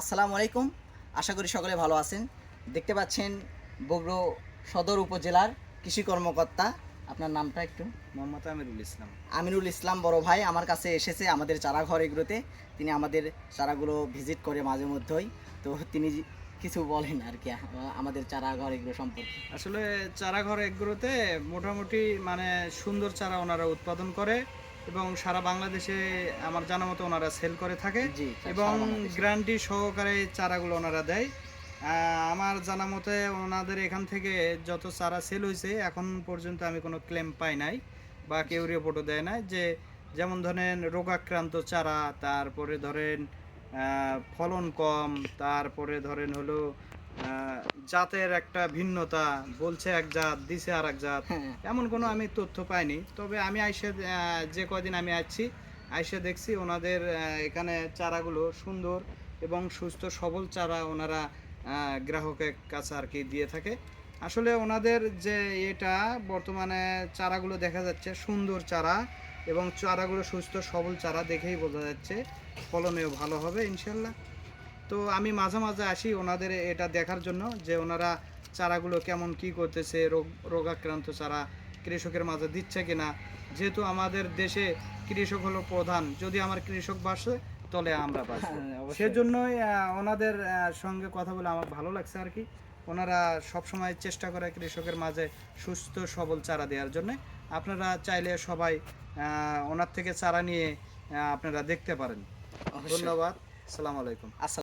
আসসালামু আলাইকুম। আশা করি সকলে ভালো আছেন। দেখতে পাচ্ছেন বগুড়ো সদর উপজেলার কৃষি কর্মকর্তা। আপনার নামটা একটু? মোহাম্মদ আমিরুল ইসলাম। আমিরুল ইসলাম বড় ভাই আমার কাছে এসেছে আমাদের চারা ঘর এগুলোতে। তিনি আমাদের চারাগুলো ভিজিট করে মাঝে মধ্যেই। তো তিনি কিছু বলেন আর কি আমাদের চারা ঘর এগুলো সম্পর্কে। আসলে চারা ঘর একগুলোতে মোটামুটি মানে সুন্দর চারা ওনারা উৎপাদন করে। এবং সারা বাংলাদেশে আমার জানা মতো ওনারা সেল করে থাকে এবং। গ্যারান্টি সহকারে চারাগুলো ওনারা দেয় আমার জানা মতে ওনাদের এখান থেকে যত চারা সেল হয়েছে এখন পর্যন্ত আমি কোনো ক্লেম পাই নাই বা কেউ রিপোর্টও দেয় না যে যেমন ধরেন রোগাক্রান্ত চারা তারপরে ধরেন ফলন কম তারপরে ধরেন হলো জাতের একটা ভিন্নতা বলছে এক জাত দিছে আর এক জাত। হ্যাঁ। এমন কোনো আমি তথ্য পাইনি। তবে আমি আইসে যে কয়দিন আমি আছি আইসে দেখছি ওনাদের এখানে চারাগুলো সুন্দর এবং সুস্থ সবল চারা ওনারা গ্রাহকের কাছে আর কি দিয়ে থাকে। আসলে ওনাদের যে এটা বর্তমানে চারাগুলো দেখা যাচ্ছে সুন্দর চারা এবং চারাগুলো সুস্থ সবল চারা দেখেই বোঝা যাচ্ছে ফলনেও ভালো হবে ইনশাল্লাহ। তো আমি মাঝে মাঝে আসি ওনাদের এটা দেখার জন্য যে ওনারা চারাগুলো কেমন কি করতেছে রোগ রোগাক্রান্ত চারা কৃষকের মাঝে দিচ্ছে কিনা। যেহেতু আমাদের দেশে কৃষক হলো প্রধান যদি আমার কৃষক বাসে তলে আমরা বাঁচবো হ্যাঁ, অবশ্যই। সেজন্যই ওনাদের সঙ্গে কথা বলে আমার ভালো লাগছে আর কি। ওনারা সবসময় চেষ্টা করে কৃষকের মাঝে সুস্থ সবল চারা দেওয়ার জন্য। আপনারা চাইলে সবাই ওনার থেকে চারা নিয়ে আপনারা দেখতে পারেন। ধন্যবাদ। সালাম আলাইকুম। আসসালাম।